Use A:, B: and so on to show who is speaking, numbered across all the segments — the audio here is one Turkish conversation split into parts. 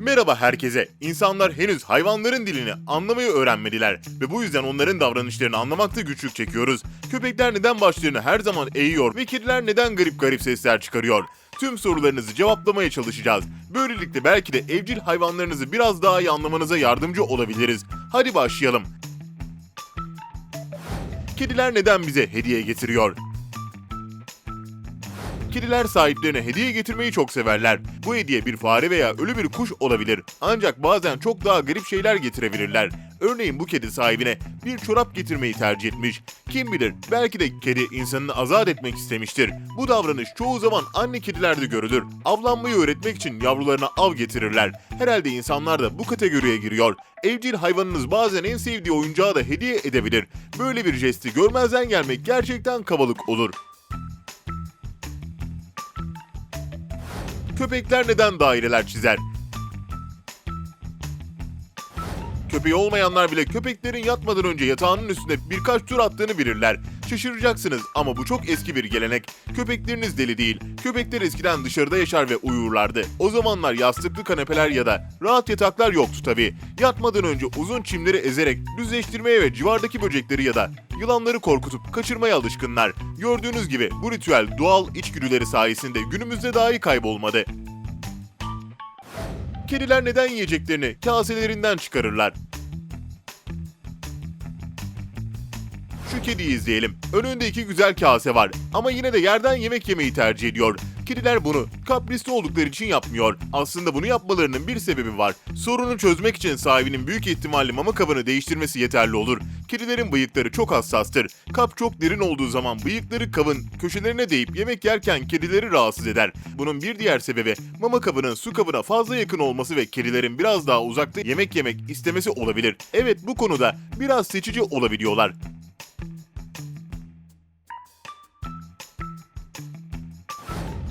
A: Merhaba herkese. İnsanlar henüz hayvanların dilini anlamayı öğrenmediler ve bu yüzden onların davranışlarını anlamakta güçlük çekiyoruz. Köpekler neden başlarını her zaman eğiyor ve kediler neden garip garip sesler çıkarıyor? Tüm sorularınızı cevaplamaya çalışacağız. Böylelikle belki de evcil hayvanlarınızı biraz daha iyi anlamanıza yardımcı olabiliriz. Hadi başlayalım. Kediler neden bize hediye getiriyor? Kediler sahiplerine hediye getirmeyi çok severler. Bu hediye bir fare veya ölü bir kuş olabilir. Ancak bazen çok daha garip şeyler getirebilirler. Örneğin bu kedi sahibine bir çorap getirmeyi tercih etmiş. Kim bilir belki de kedi insanını azat etmek istemiştir. Bu davranış çoğu zaman anne kedilerde görülür. Avlanmayı öğretmek için yavrularına av getirirler. Herhalde insanlar da bu kategoriye giriyor. Evcil hayvanınız bazen en sevdiği oyuncağı da hediye edebilir. Böyle bir jesti görmezden gelmek gerçekten kabalık olur. Köpekler neden daireler çizer? Köpeği olmayanlar bile köpeklerin yatmadan önce yatağının üstüne birkaç tur attığını bilirler. Şaşıracaksınız ama bu çok eski bir gelenek. Köpekleriniz deli değil. Köpekler eskiden dışarıda yaşar ve uyurlardı. O zamanlar yastıklı kanepeler ya da rahat yataklar yoktu tabi. Yatmadan önce uzun çimleri ezerek düzleştirmeye ve civardaki böcekleri ya da yılanları korkutup kaçırmaya alışkınlar. Gördüğünüz gibi bu ritüel doğal içgüdüleri sayesinde günümüzde dahi kaybolmadı. Kediler neden yiyeceklerini kaselerinden çıkarırlar? Şu kediyi izleyelim. Önünde iki güzel kase var ama yine de yerden yemek yemeyi tercih ediyor. Kediler bunu kaprisli oldukları için yapmıyor. Aslında bunu yapmalarının bir sebebi var. Sorunu çözmek için sahibinin büyük ihtimalle mama kabını değiştirmesi yeterli olur. Kedilerin bıyıkları çok hassastır. Kap çok derin olduğu zaman bıyıkları kabın köşelerine değip yemek yerken kedileri rahatsız eder. Bunun bir diğer sebebi mama kabının su kabına fazla yakın olması ve kedilerin biraz daha uzakta yemek yemek istemesi olabilir. Evet bu konuda biraz seçici olabiliyorlar.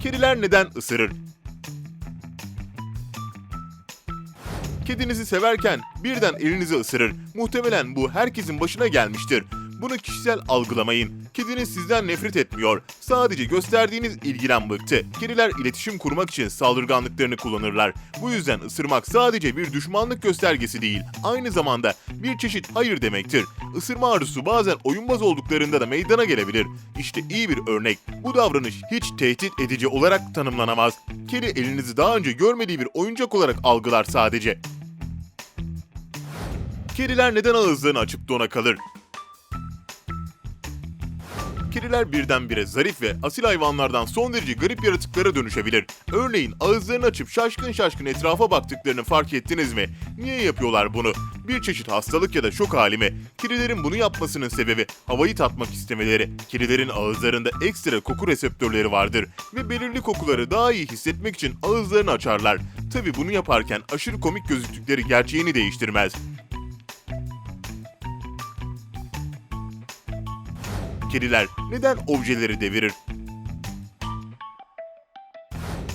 A: Kediler neden ısırır? Kedinizi severken birden elinizi ısırır. Muhtemelen bu herkesin başına gelmiştir. Bunu kişisel algılamayın. Kediniz sizden nefret etmiyor. Sadece gösterdiğiniz ilgiden bıktı. Kediler iletişim kurmak için saldırganlıklarını kullanırlar. Bu yüzden ısırmak sadece bir düşmanlık göstergesi değil, aynı zamanda bir çeşit hayır demektir. Isırma arzusu bazen oyunbaz olduklarında da meydana gelebilir. İşte iyi bir örnek. Bu davranış hiç tehdit edici olarak tanımlanamaz. Kedi elinizi daha önce görmediği bir oyuncak olarak algılar sadece. Kediler neden ağızlarını açıp dona kalır? Kediler birdenbire zarif ve asil hayvanlardan son derece garip yaratıklara dönüşebilir. Örneğin ağızlarını açıp şaşkın şaşkın etrafa baktıklarını fark ettiniz mi? Niye yapıyorlar bunu? Bir çeşit hastalık ya da şok hali mi? Kedilerin bunu yapmasının sebebi havayı tatmak istemeleri. Kedilerin ağızlarında ekstra koku reseptörleri vardır ve belirli kokuları daha iyi hissetmek için ağızlarını açarlar. Tabi bunu yaparken aşırı komik gözüktükleri gerçeğini değiştirmez. Kediler neden objeleri devirir?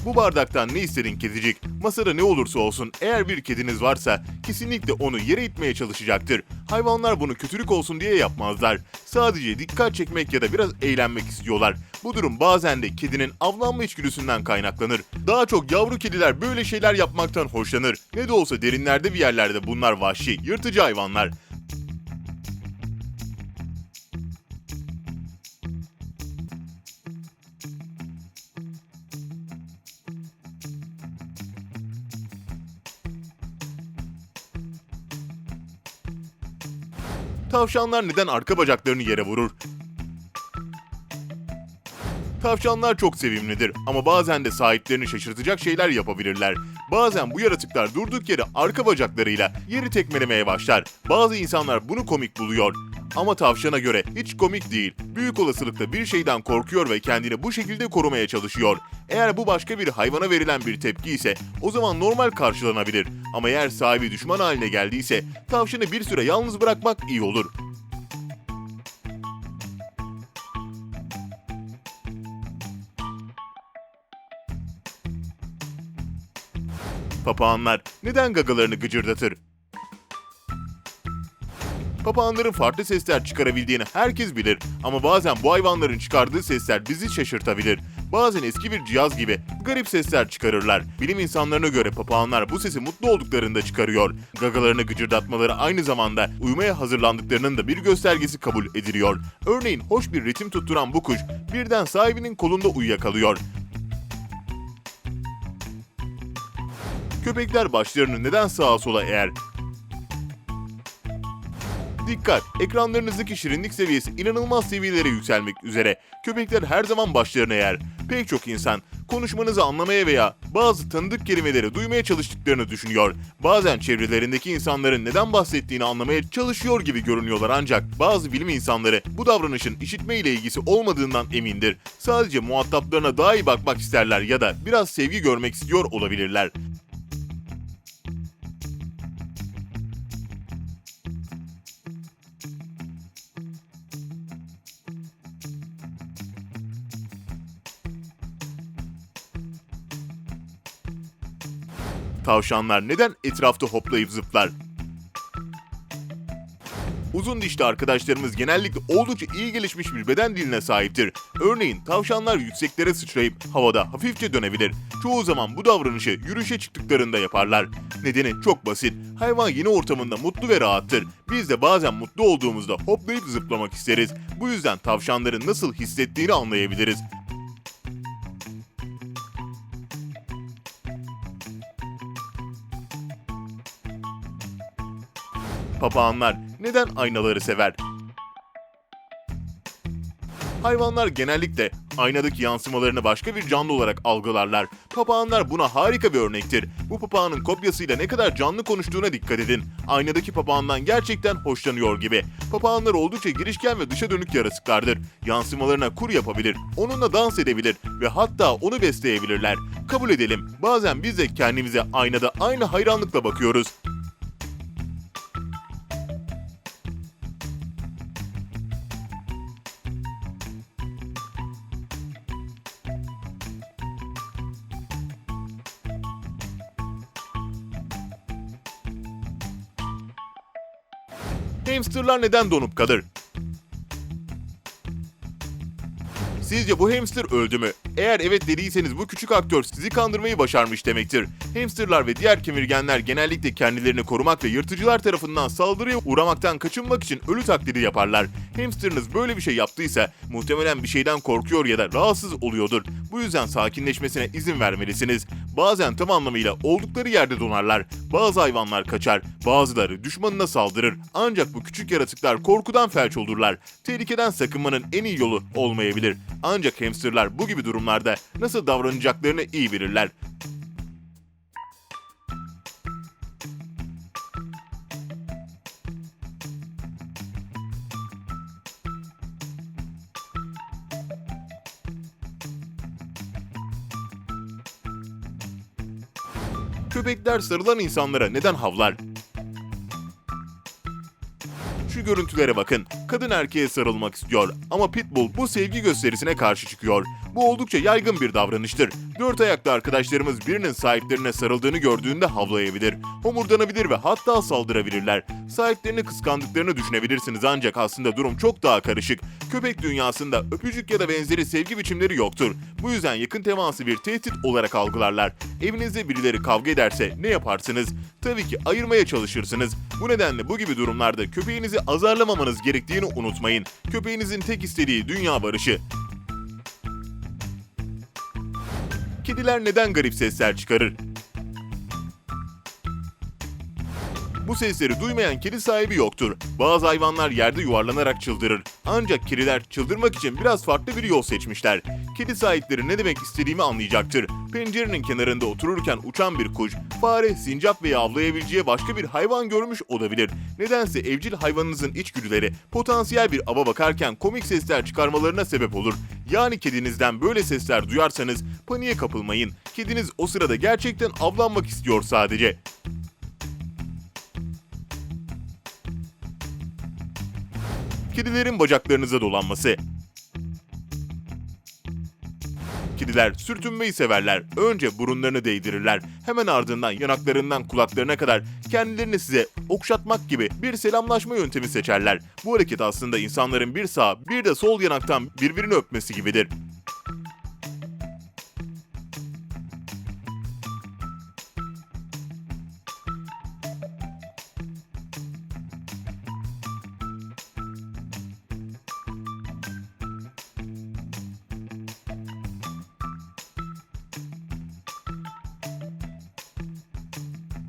A: Bu bardaktan ne istedin kedicik? Masada ne olursa olsun eğer bir kediniz varsa kesinlikle onu yere itmeye çalışacaktır. Hayvanlar bunu kötülük olsun diye yapmazlar. Sadece dikkat çekmek ya da biraz eğlenmek istiyorlar. Bu durum bazen de kedinin avlanma içgüdüsünden kaynaklanır. Daha çok yavru kediler böyle şeyler yapmaktan hoşlanır. Ne de olsa derinlerde bir yerlerde bunlar vahşi, yırtıcı hayvanlar. Tavşanlar neden arka bacaklarını yere vurur? Tavşanlar çok sevimlidir ama bazen de sahiplerini şaşırtacak şeyler yapabilirler. Bazen bu yaratıklar durduk yere arka bacaklarıyla yeri tekmelemeye başlar. Bazı insanlar bunu komik buluyor. Ama tavşana göre hiç komik değil. Büyük olasılıkla bir şeyden korkuyor ve kendini bu şekilde korumaya çalışıyor. Eğer bu başka bir hayvana verilen bir tepki ise o zaman normal karşılanabilir. Ama eğer sahibi düşman haline geldiyse tavşanı bir süre yalnız bırakmak iyi olur. Papağanlar neden gagalarını gıcırdatır? Papağanların farklı sesler çıkarabildiğini herkes bilir ama bazen bu hayvanların çıkardığı sesler bizi şaşırtabilir. Bazen eski bir cihaz gibi garip sesler çıkarırlar. Bilim insanlarına göre papağanlar bu sesi mutlu olduklarında çıkarıyor. Gagalarını gıcırdatmaları aynı zamanda uyumaya hazırlandıklarının da bir göstergesi kabul ediliyor. Örneğin hoş bir ritim tutturan bu kuş birden sahibinin kolunda uyuyakalıyor. Köpekler başlarını neden sağa sola eğer? Dikkat! Ekranlarınızdaki şirinlik seviyesi inanılmaz seviyelere yükselmek üzere. Köpekler her zaman başlarına eğer. Pek çok insan konuşmanızı anlamaya veya bazı tanıdık kelimeleri duymaya çalıştıklarını düşünüyor. Bazen çevrelerindeki insanların neden bahsettiğini anlamaya çalışıyor gibi görünüyorlar ancak bazı bilim insanları bu davranışın işitme ile ilgisi olmadığından emindir. Sadece muhataplarına daha iyi bakmak isterler ya da biraz sevgi görmek istiyor olabilirler. Tavşanlar neden etrafta hoplayıp zıplar? Uzun dişli arkadaşlarımız genellikle oldukça iyi gelişmiş bir beden diline sahiptir. Örneğin tavşanlar yükseklere sıçrayıp havada hafifçe dönebilir. Çoğu zaman bu davranışı yürüyüşe çıktıklarında yaparlar. Nedeni çok basit. Hayvan yeni ortamında mutlu ve rahattır. Biz de bazen mutlu olduğumuzda hoplayıp zıplamak isteriz. Bu yüzden tavşanların nasıl hissettiğini anlayabiliriz. Papağanlar neden aynaları sever? Hayvanlar genellikle aynadaki yansımalarını başka bir canlı olarak algılarlar. Papağanlar buna harika bir örnektir. Bu papağanın kopyasıyla ne kadar canlı konuştuğuna dikkat edin. Aynadaki papağandan gerçekten hoşlanıyor gibi. Papağanlar oldukça girişken ve dışa dönük yaratıklardır. Yansımalarına kur yapabilir, onunla dans edebilir ve hatta onu besleyebilirler. Kabul edelim, bazen biz de kendimize aynada aynı hayranlıkla bakıyoruz. Hamsterlar neden donup kalır? Sizce bu hamster öldü mü? Eğer evet dediyseniz bu küçük aktör sizi kandırmayı başarmış demektir. Hamsterlar ve diğer kemirgenler genellikle kendilerini korumak ve yırtıcılar tarafından saldırıya uğramaktan kaçınmak için ölü taklidi yaparlar. Hamsterınız böyle bir şey yaptıysa muhtemelen bir şeyden korkuyor ya da rahatsız oluyordur. Bu yüzden sakinleşmesine izin vermelisiniz. Bazen tam anlamıyla oldukları yerde donarlar. Bazı hayvanlar kaçar, bazıları düşmanına saldırır. Ancak bu küçük yaratıklar korkudan felç olurlar. Tehlikeden sakınmanın en iyi yolu olmayabilir. Ancak hamsterlar bu gibi durumlarda nasıl davranacaklarını iyi bilirler. Köpekler sarılan insanlara neden havlar? Şu görüntülere bakın. Kadın erkeğe sarılmak istiyor ama Pitbull bu sevgi gösterisine karşı çıkıyor. Bu oldukça yaygın bir davranıştır. Dört ayaklı arkadaşlarımız birinin sahiplerine sarıldığını gördüğünde havlayabilir, homurdanabilir ve hatta saldırabilirler. Sahiplerini kıskandıklarını düşünebilirsiniz ancak aslında durum çok daha karışık. Köpek dünyasında öpücük ya da benzeri sevgi biçimleri yoktur. Bu yüzden yakın teması bir tehdit olarak algılarlar. Evinizde birileri kavga ederse ne yaparsınız? Tabii ki ayırmaya çalışırsınız. Bu nedenle bu gibi durumlarda köpeğinizi azarlamamanız gerektiğini unutmayın. Köpeğinizin tek istediği dünya barışı. Kediler neden garip sesler çıkarır? Bu sesleri duymayan kedi sahibi yoktur. Bazı hayvanlar yerde yuvarlanarak çıldırır. Ancak kediler çıldırmak için biraz farklı bir yol seçmişler. Kedi sahipleri ne demek istediğimi anlayacaktır. Pencerenin kenarında otururken uçan bir kuş, fare, sincap veya avlayabileceği başka bir hayvan görmüş olabilir. Nedense evcil hayvanınızın içgüdüleri potansiyel bir ava bakarken komik sesler çıkarmalarına sebep olur. Yani kedinizden böyle sesler duyarsanız paniğe kapılmayın. Kediniz o sırada gerçekten avlanmak istiyor sadece. Kedilerin bacaklarınıza dolanması. Kediler sürtünmeyi severler. Önce burunlarını değdirirler. Hemen ardından yanaklarından kulaklarına kadar kendilerini size okşatmak gibi bir selamlaşma yöntemi seçerler. Bu hareket aslında insanların bir sağ bir de sol yanaktan birbirini öpmesi gibidir.